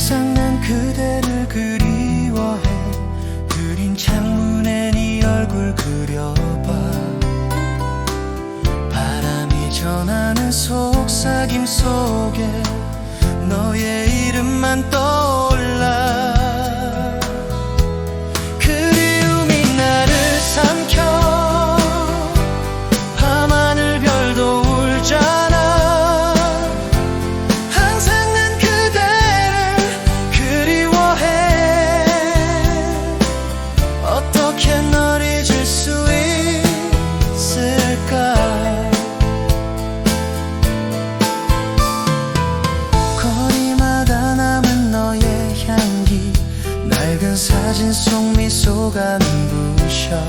항상 난 그대를 그리워해. 그린 창문에 네 얼굴 그려봐. 바람이 전하는 속삭임 속에 너의 이름만 떠 어떻게 널수 있을까? 거리마다 남은 너의 향기 낡은 사진 속 미소가 눈부셔.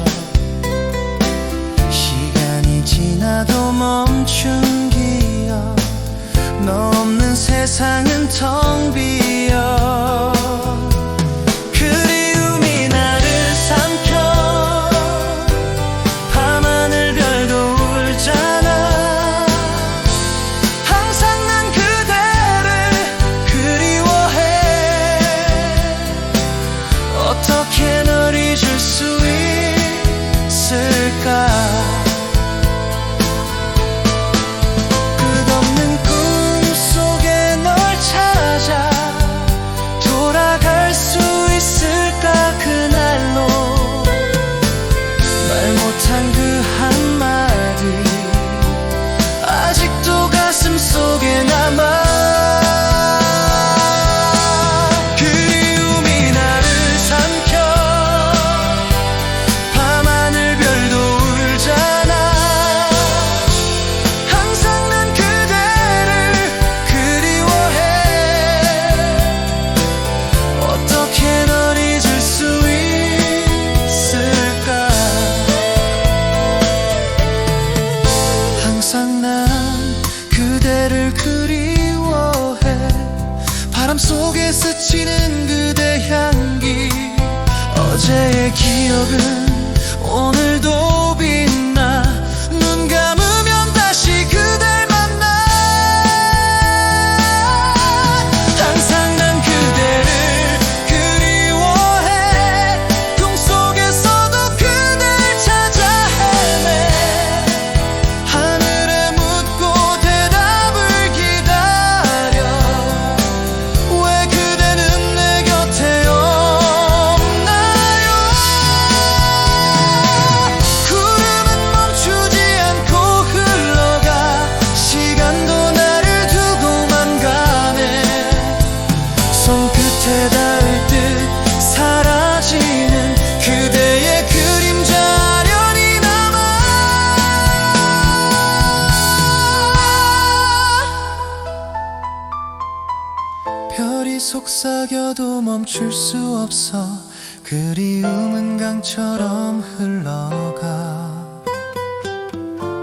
시간이 지나도 멈춘 기억 너 없는 세상은 텅 비어. 바람 속에 스치는 그대 향기. 어제의 기억은 오늘도 속삭여도 멈출 수 없어. 그리움은 강처럼 흘러가.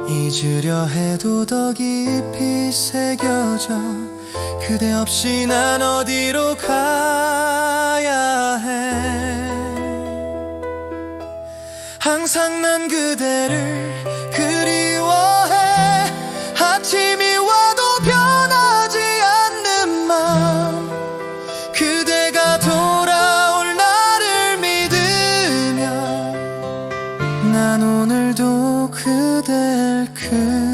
잊으려 해도 더 깊이 새겨져. 그대 없이 난 어디로 가야 해? 항상 난 그대를 คืน